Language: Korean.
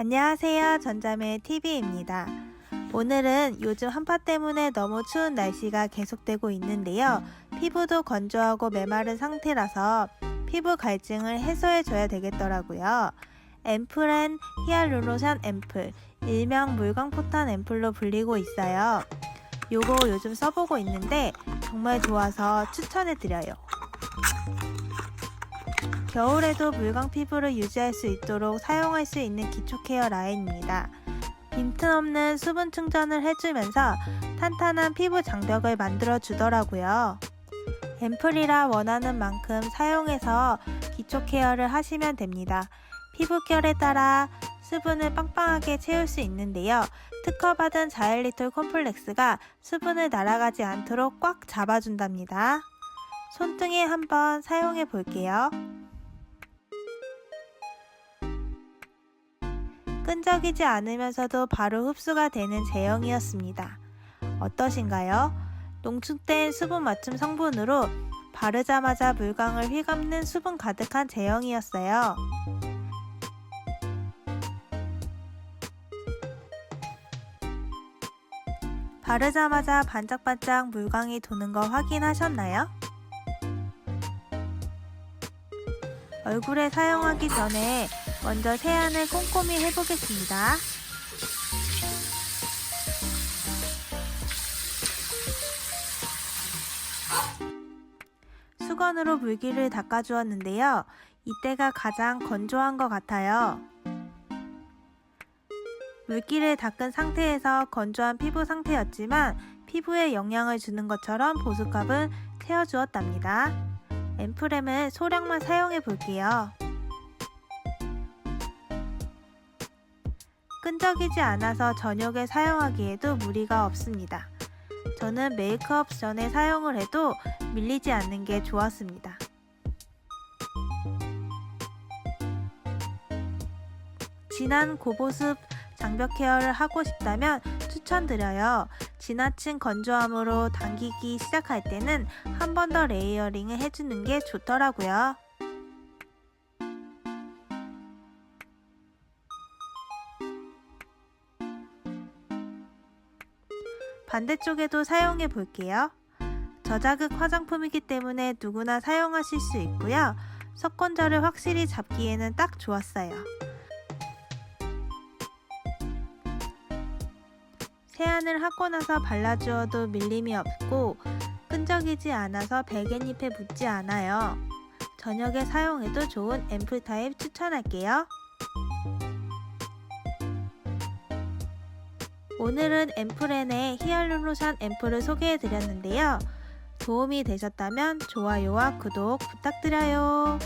안녕하세요. 전자매 TV입니다. 오늘은 요즘 한파 때문에 너무 추운 날씨가 계속되고 있는데요. 피부도 건조하고 메마른 상태라서 피부 갈증을 해소해줘야 되겠더라고요. 앰플엔 히알루로산 앰플, 일명 물광포탄 앰플로 불리고 있어요. 요거 요즘 써보고 있는데 정말 좋아서 추천해드려요. 겨울에도 물광 피부를 유지할 수 있도록 사용할 수 있는 기초 케어 라인입니다. 빈틈없는 수분 충전을 해주면서 탄탄한 피부 장벽을 만들어 주더라고요. 앰플이라 원하는 만큼 사용해서 기초 케어를 하시면 됩니다. 피부결에 따라 수분을 빵빵하게 채울 수 있는데요. 특허받은 자일리톨 콤플렉스가 수분을 날아가지 않도록 꽉 잡아준답니다. 손등에 한번 사용해 볼게요. 끈적이지 않으면서도 바로 흡수가 되는 제형이었습니다. 어떠신가요? 농축된 수분 맞춤 성분으로 바르자마자 물광을 휘감는 수분 가득한 제형이었어요. 바르자마자 반짝반짝 물광이 도는 거 확인하셨나요? 얼굴에 사용하기 전에 먼저 세안을 꼼꼼히 해보겠습니다. 수건으로 물기를 닦아주었는데요. 이때가 가장 건조한 것 같아요. 물기를 닦은 상태에서 건조한 피부 상태였지만 피부에 영향을 주는 것처럼 보습감을 채워주었답니다. 앰플엠을 소량만 사용해 볼게요. 끈적이지 않아서 저녁에 사용하기에도 무리가 없습니다. 저는 메이크업 전에 사용을 해도 밀리지 않는 게 좋았습니다. 진한 고보습 장벽 케어를 하고 싶다면 추천드려요. 지나친 건조함으로 당기기 시작할 때는 한 번 더 레이어링을 해주는 게 좋더라고요. 반대쪽에도 사용해 볼게요. 저자극 화장품이기 때문에 누구나 사용하실 수 있고요. 석권자를 확실히 잡기에는 딱 좋았어요. 세안을 하고 나서 발라주어도 밀림이 없고 끈적이지 않아서 베갯잎에 묻지 않아요. 저녁에 사용해도 좋은 앰플 타입 추천할게요. 오늘은 앰플엔의 히알루로산 앰플을 소개해드렸는데요. 도움이 되셨다면 좋아요와 구독 부탁드려요.